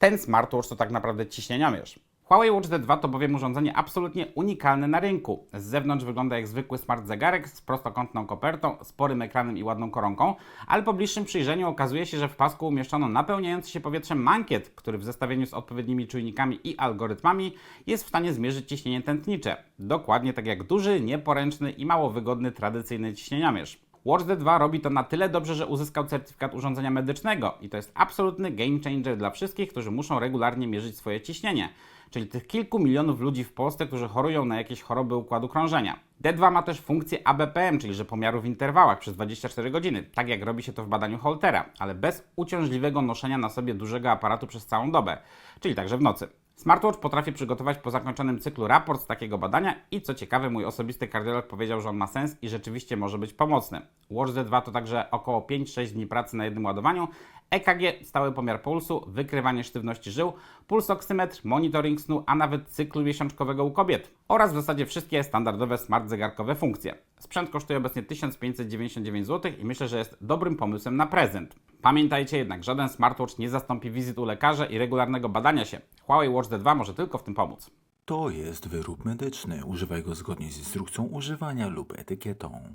Ten smartwatch to tak naprawdę ciśnieniomierz. Huawei Watch D2 to bowiem urządzenie absolutnie unikalne na rynku. Z zewnątrz wygląda jak zwykły smart zegarek z prostokątną kopertą, sporym ekranem i ładną koronką, ale po bliższym przyjrzeniu okazuje się, że w pasku umieszczono napełniający się powietrzem mankiet, który w zestawieniu z odpowiednimi czujnikami i algorytmami jest w stanie zmierzyć ciśnienie tętnicze. Dokładnie tak jak duży, nieporęczny i mało wygodny tradycyjny ciśnieniomierz. Watch D2 robi to na tyle dobrze, że uzyskał certyfikat urządzenia medycznego i to jest absolutny game changer dla wszystkich, którzy muszą regularnie mierzyć swoje ciśnienie, czyli tych kilku milionów ludzi w Polsce, którzy chorują na jakieś choroby układu krążenia. D2 ma też funkcję ABPM, czyli że pomiaru w interwałach przez 24 godziny, tak jak robi się to w badaniu Holtera, ale bez uciążliwego noszenia na sobie dużego aparatu przez całą dobę, czyli także w nocy. Smartwatch potrafi przygotować po zakończonym cyklu raport z takiego badania i co ciekawe, mój osobisty kardiolog powiedział, że on ma sens i rzeczywiście może być pomocny. Watch D2 to także około 5-6 dni pracy na jednym ładowaniu, EKG, stały pomiar pulsu, wykrywanie sztywności żył, pulsoksymetr, monitoring snu, a nawet cyklu miesiączkowego u kobiet oraz w zasadzie wszystkie standardowe smart zegarkowe funkcje. Sprzęt kosztuje obecnie 1599 zł i myślę, że jest dobrym pomysłem na prezent. Pamiętajcie jednak, żaden smartwatch nie zastąpi wizyt u lekarza i regularnego badania się. Huawei Watch D2 może tylko w tym pomóc. To jest wyrób medyczny. Używaj go zgodnie z instrukcją używania lub etykietą.